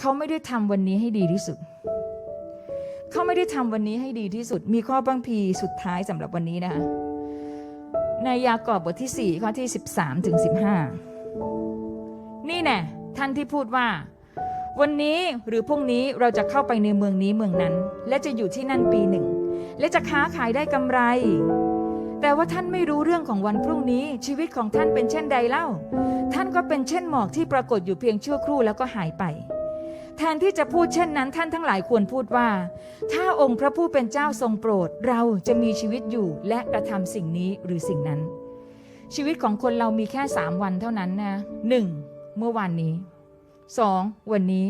เขาไม่ได้ทำวันนี้ให้ดีที่สุด เขาไม่ได้ทำวันนี้ให้ดีที่สุด มีข้อบังพีสุดท้ายสำหรับวันนี้นะคะในยากอบบทที่ 4 ข้อที่ 13 ถึง 15 นี่แน่ท่านที่พูดว่า วันนี้หรือพรุ่งนี้เราจะเข้าไปในเมืองนี้เมืองนั้น และจะอยู่ที่นั่นปีหนึ่ง และจะค้าขายได้กำไร แต่ว่าท่านไม่รู้เรื่องของวันพรุ่งนี้ ชีวิตของท่านเป็นเช่นใดเล่า ท่านก็เป็นเช่นหมอกที่ปรากฏอยู่เพียงชั่วครู่แล้วก็หายไป แทนที่จะพูดเช่นนั้นท่านทั้งหลายควรพูดว่า ถ้าองค์พระผู้เป็นเจ้าทรงโปรด เราจะมีชีวิตอยู่และกระทำสิ่งนี้หรือสิ่งนั้น ชีวิตของคนเรามีแค่สามวันเท่านั้นนะหนึ่งเมื่อวานนี้สองวันนี้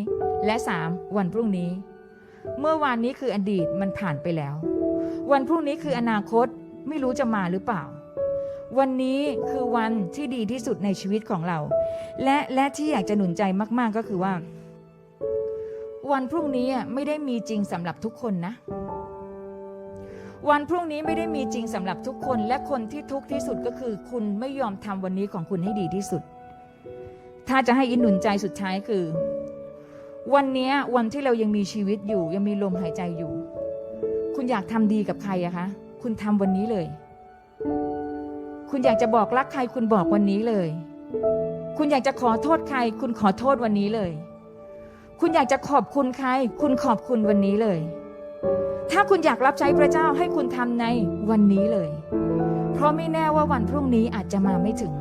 และสามวันพรุ่งนี้ เมื่อวานนี้คืออดีตมันผ่านไปแล้ว วันพรุ่งนี้คืออนาคตไม่รู้จะมาหรือเปล่า วันนี้คือวันที่ดีที่สุดในชีวิตของเรา และและที่อยากจะหนุนใจมาก ๆก็คือว่า วันพรุ่งนี้ไม่ได้มีจริงสำหรับทุกคนนะ วันพรุ่งนี้ไม่ได้มีจริงสำหรับทุกคน และคนที่ทุกข์ที่สุดก็คือ คุณไม่ยอมทำวันนี้ของคุณให้ดีที่สุด ถ้าจะให้อินหนุนใจสุดท้ายคือ วันนี้วันที่เรายังมีชีวิตอยู่ ยังมีลมหายใจอยู่ คุณอยากทำดีกับใครอะคะ คุณทำวันนี้เลย คุณอยากจะบอกรักใครคุณบอกวันนี้เลย คุณอยากจะขอโทษใคร คุณขอโทษวันนี้เลย คุณอยากจะขอบคุณใคร คุณขอบคุณวันนี้เลย ถ้าคุณอยากรับใช้พระเจ้าให้คุณทำในวันนี้เลย เพราะไม่แน่ว่าวันพรุ่งนี้อาจจะมาไม่ถึง